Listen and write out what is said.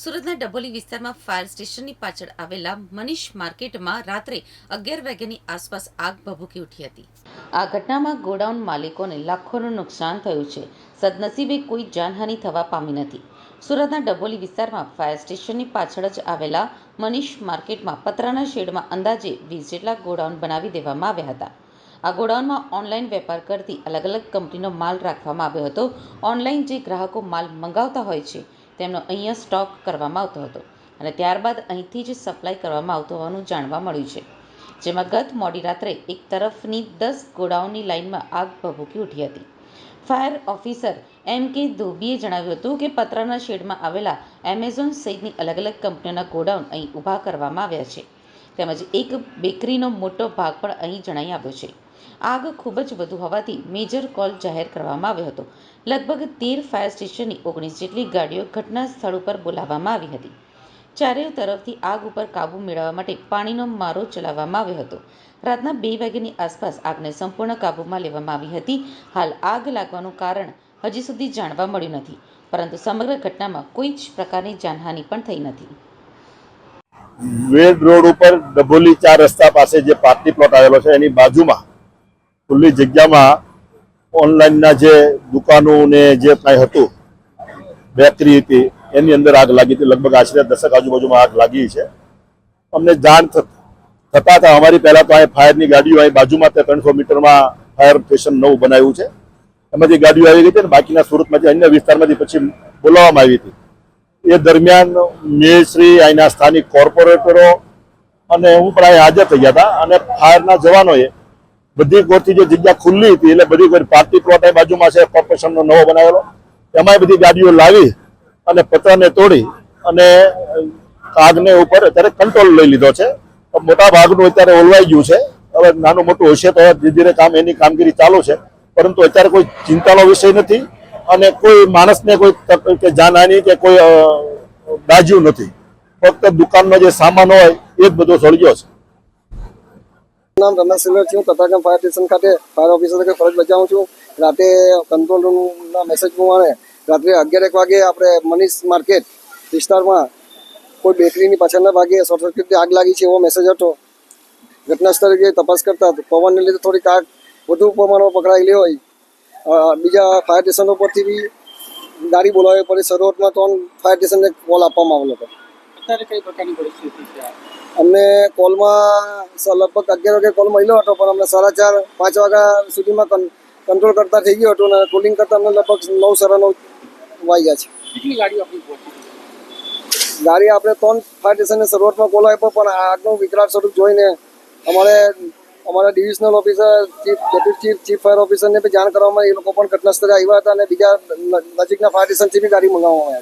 સુરતના ડભોલી વિસ્તારમાં ફાયર સ્ટેશનની પાછળ આવેલા મનીષ માર્કેટમાં રાત્રે અગિયાર વાગ્યાની આસપાસ આગ ભભૂકી ઉઠી હતી. આ ઘટનામાં ગોડાઉન માલિકોને લાખોનું નુકસાન થયું છે. સદનસીબે કોઈ જાનહાનિ થવા પામી નથી. સુરતના ડભોલી વિસ્તારમાં ફાયર સ્ટેશનની પાછળ જ આવેલા મનીષ માર્કેટમાં પતરાના શેડમાં અંદાજે વીસ જેટલા ગોડાઉન બનાવી દેવામાં આવ્યા હતા. આ ગોડાઉનમાં ઓનલાઈન વેપાર કરતી અલગ અલગ કંપનીનો માલ રાખવામાં આવ્યો હતો. ઓનલાઈન જે ગ્રાહકો માલ મંગાવતા હોય છે તેમનો અહીંયા સ્ટોક કરવામાં આવતો હતો અને ત્યારબાદ અહીંથી જ સપ્લાય કરવામાં આવતો હોવાનું જાણવા મળ્યું છે. જેમાં ગત મોડી રાત્રે એક તરફની દસ ગોડાઉનની લાઇનમાં આગ ભભૂકી ઉઠી હતી. ફાયર ઓફિસર એમ કે ધોબીએ જણાવ્યું હતું કે પતરાના શેડમાં આવેલા એમેઝોન સહિતની અલગ અલગ કંપનીઓના ગોડાઉન અહીં ઊભા કરવામાં આવ્યા છે. તેમજ એક બેકરીનો મોટો ભાગ પણ અહીં જણાઈ આવ્યો છે. આગ ખૂબ જ વધુ હોવાથી મેજર કોલ જાહેર કરવામાં આવ્યો હતો. લગભગ તેર ફાયર સ્ટેશનની ઓગણીસ જેટલી ગાડીઓ ઘટના સ્થળ ઉપર બોલાવવામાં આવી હતી. ચારેય તરફથી આગ ઉપર કાબૂ મેળવવા માટે પાણીનો મારો ચલાવવામાં આવ્યો હતો. રાતના બે વાગ્યાની આસપાસ આગને સંપૂર્ણ કાબૂમાં લેવામાં આવી હતી. હાલ આગ લાગવાનું કારણ હજી સુધી જાણવા મળ્યું નથી, પરંતુ સમગ્ર ઘટનામાં કોઈ જ પ્રકારની જાનહાનિ પણ થઈ નથી. વેડ રોડ ઉપર ડભોલી ચાર રસ્તા પાસે જે પાર્ટી પ્લોટ આવેલો છે, એની બાજુમાં ખુલ્લી જગ્યામાં ઓનલાઈનના જે દુકાનો ને જે કાંઈ હતું, બેકરી હતી, એની અંદર આગ લાગી હતી. લગભગ આશરે દશક આજુબાજુમાં આગ લાગી છે. અમને જાણ થતા હતા અમારી પહેલાં તો અહીં ફાયરની ગાડીઓ અહીં બાજુમાં તે ત્રણસો મીટરમાં ફાયર સ્ટેશન નવું બનાવ્યું છે. એમાંથી ગાડીઓ આવી ગઈ હતી અને બાકીના સુરતમાંથી અન્ય વિસ્તારમાંથી પછી બોલાવવામાં આવી હતી. એ દરમિયાન મેયરશ્રી અહીંના સ્થાનિક કોર્પોરેટરો અને હું પણ અહીં હાજર થઈ ગયા હતા અને ફાયરના જવાનોએ બધી કોરથી જે જગ્યા ખુલ્લી હતી, એટલે બધી પાર્ટી પ્લોટ બાજુમાં છે કોર્પોરેશનનો નવો બનાવેલો. એમાંય બધી ગાડીઓ લાવી અને પતરાને તોડી અને આગને ઉપર અત્યારે કંટ્રોલ લઈ લીધો છે. મોટા ભાગનું અત્યારે ઓલવાઈ ગયું છે. હવે નાનું મોટું હશે તો ધીરે ધીરે કામ એની કામગીરી ચાલુ છે. પરંતુ અત્યારે કોઈ ચિંતાનો વિષય નથી અને કોઈ માણસને કોઈ કે જાનહાની કે કોઈ દાજ્યું નથી. ફક્ત દુકાનનો જે સામાન હોય એ જ બધો સળગ્યો છે. નામ રમેશ સિલર છું, તથાગમ ફાયર સ્ટેશન ખાતે ફાયર ઓફિસર તરીકે ફરજ બજાવું છું. રાતે કંટ્રોલ રૂમના મેસેજ પ્રમાણે રાત્રે અગિયાર એક વાગે આપણે મનીષ માર્કેટ વિસ્તારમાં કોઈ બેકરીની પાછળના ભાગે શોર્ટ સર્કિટથી આગ લાગી છે એવો મેસેજ હતો. ઘટના સ્થળે ગઈ તપાસ કરતા પવનને લીધે થોડીક આગ વધુ પ્રમાણમાં પકડાયેલી હોય. બીજા ફાયર સ્ટેશન ઉપરથી બી ગાડી બોલાવવી પડી. શરૂઆતમાં ત્રણ ફાયર સ્ટેશનને કોલ આપવામાં આવેલો હતો. અત્યારે કઈ પ્રકારની પરિસ્થિતિ છે? અમને કોલમાં લગભગ અગિયાર વાગે કોલ મળ્યો હતો પણ અમને સાડા ચાર પાંચ વાગ્યા સુધીમાં કંટ્રોલ કરતા થઈ ગયો હતો અને કુલિંગ કરતા અમને લગભગ નવ સાડા નવ વાગ્યા છે કેટલી ગાડીઓ ગાડી આપણે ત્રણ ફાયર સ્ટેશનને શરૂઆતમાં કોલ આપ્યો પણ આગનું વિકરાળ સ્વરૂપ જોઈને અમારે અમારા divisional officer chief deputy chief chief fire ઓફિસરને બી જાણ કરવામાં આવી. એ લોકો પણ ઘટનાસ્થળે આવ્યા હતા અને બીજા નજીકના ફાયર સ્ટેશનથી બી ગાડી મંગાવવામાં આવી